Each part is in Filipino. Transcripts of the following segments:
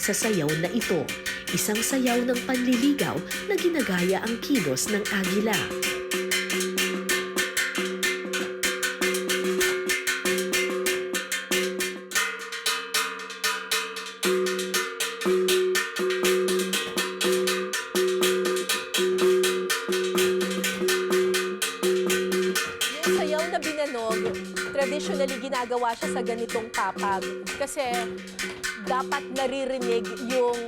pagsasayaw na ito. Isang sayaw ng panliligaw na ginagaya ang kilos ng agila. Traditionally ginagawa siya sa ganitong papag. Kasi dapat naririnig yung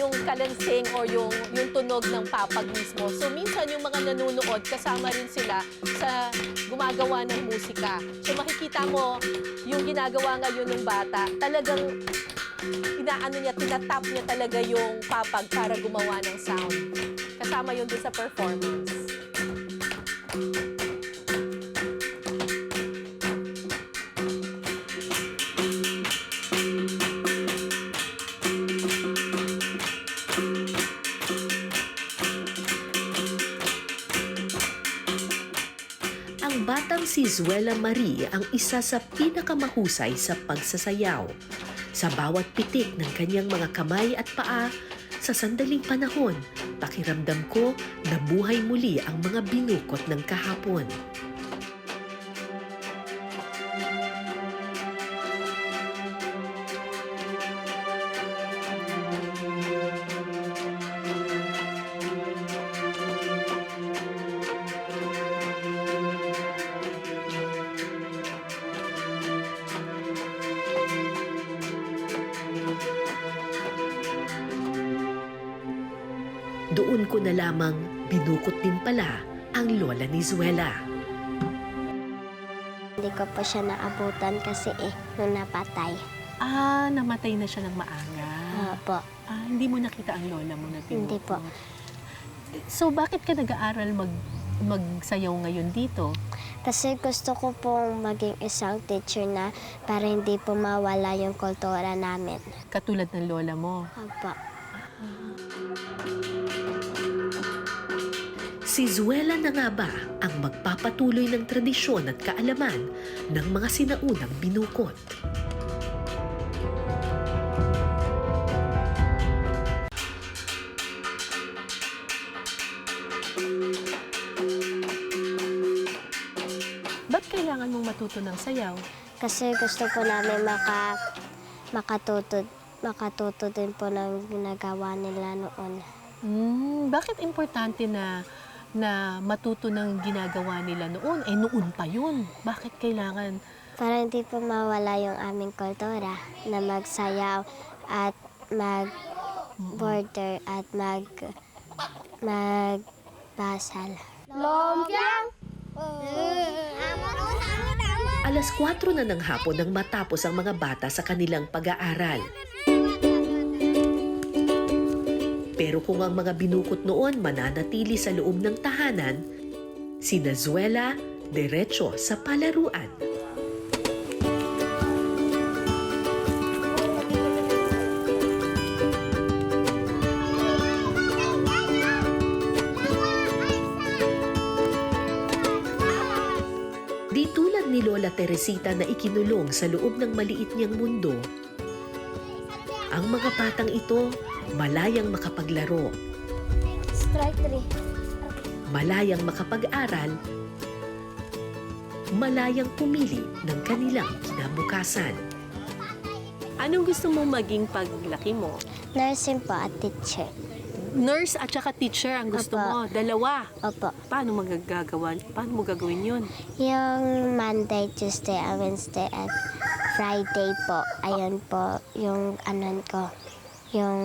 yung kalansing or yung, yung tunog ng papag mismo. So minsan yung mga nanonood, kasama rin sila sa gumagawa ng musika. So makikita mo yung ginagawa ngayon ng bata, talagang inaano niya, tinatap niya talaga yung papag para gumawa ng sound. Kasama yun doon sa performance. Ang batang si Zuela Marie ang isa sa pinakamahusay sa pagsasayaw. Sa bawat pitik ng kanyang mga kamay at paa, sa sandaling panahon, pakiramdam ko na buhay muli ang mga binukot ng kahapon. Doon ko na lamang binukot din pala ang lola ni Zuela. Hindi ko pa siya naabutan kasi eh, nung napatay. Ah, namatay na siya ng maaga. Opo. Ah, hindi mo nakita ang lola mo na Hindi po. So, bakit ka nag-aaral mag magsayaw ngayon dito? Kasi gusto ko pong maging isang teacher na para hindi po mawala yung kultura namin. Katulad ng lola mo. Opo. Si Zuela na nga ba ang magpapatuloy ng tradisyon at kaalaman ng mga sinaunang binukot? Ba't kailangan mong matuto ng sayaw? Kasi gusto po namin maka, makatuto, makatuto din po ng ginagawa nila noon. Hmm, bakit importante na na matuto ng ginagawa nila noon? Eh, noon pa yun. Bakit kailangan? Para hindi po mawala yung aming kultura na magsayaw at mag-border at mag magbasal. Alas 4 na ng hapon nang matapos ang mga bata sa kanilang pag-aaral. Pero kung ang mga binukot noon mananatili sa loob ng tahanan, si Nazuela diretso sa palaruan. Di tulad ni Lola Teresita na ikinulong sa loob ng maliit niyang mundo, ang mga batang ito malayang makapaglaro, Strike 3. malayang makapag-aral, malayang pumili ng kanilang kinabukasan. Anong gusto mo maging paglaki mo? Nursing po at teacher. Nurse at saka teacher ang gusto Apa. mo. Dalawa. Opo. Paano magagagawa? Paano mo gagawin yun? Yung Monday, Tuesday, and Wednesday at Friday po. Ayun po yung anon ko. Yung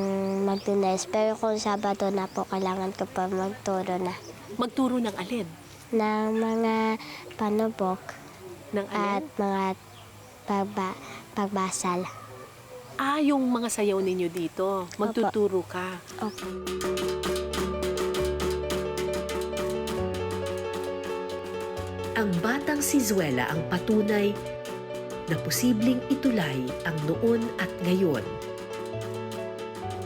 magdunes. Pero kung Sabado na po, kailangan ko pa magturo na. Magturo ng alin? Ng mga panubok Ng at alin? mga pagba, pagbasal. Ah, yung mga sayaw ninyo dito. Magtuturo ka. Opo. Ang batang si Zuela ang patunay na posibleng itulay ang noon at ngayon.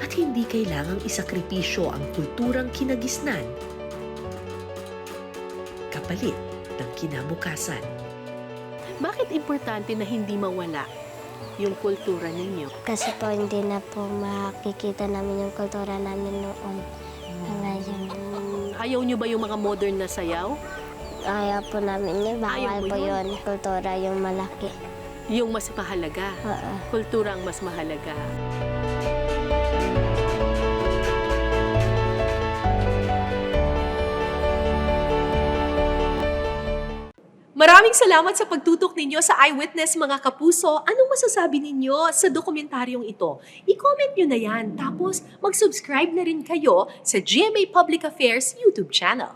At hindi kailangang isakripisyo ang kulturang kinagisnan kapalit ng kinabukasan. Bakit importante na hindi mawala yung kultura ninyo? Kasi po hindi na po makikita namin yung kultura namin noon. Ngayon, Mm, Ayaw nyo ba yung mga modern na sayaw? ayaw po namin yun. Ayaw Bawal mo po yun? yun. Kultura yung malaki. Yung mas mahalaga. Oo. Kultura ang mas mahalaga. Maraming salamat sa pagtutok ninyo sa Eyewitness mga kapuso. Anong masasabi ninyo sa dokumentaryong ito? I-comment nyo na yan. Tapos mag-subscribe na rin kayo sa GMA Public Affairs YouTube channel.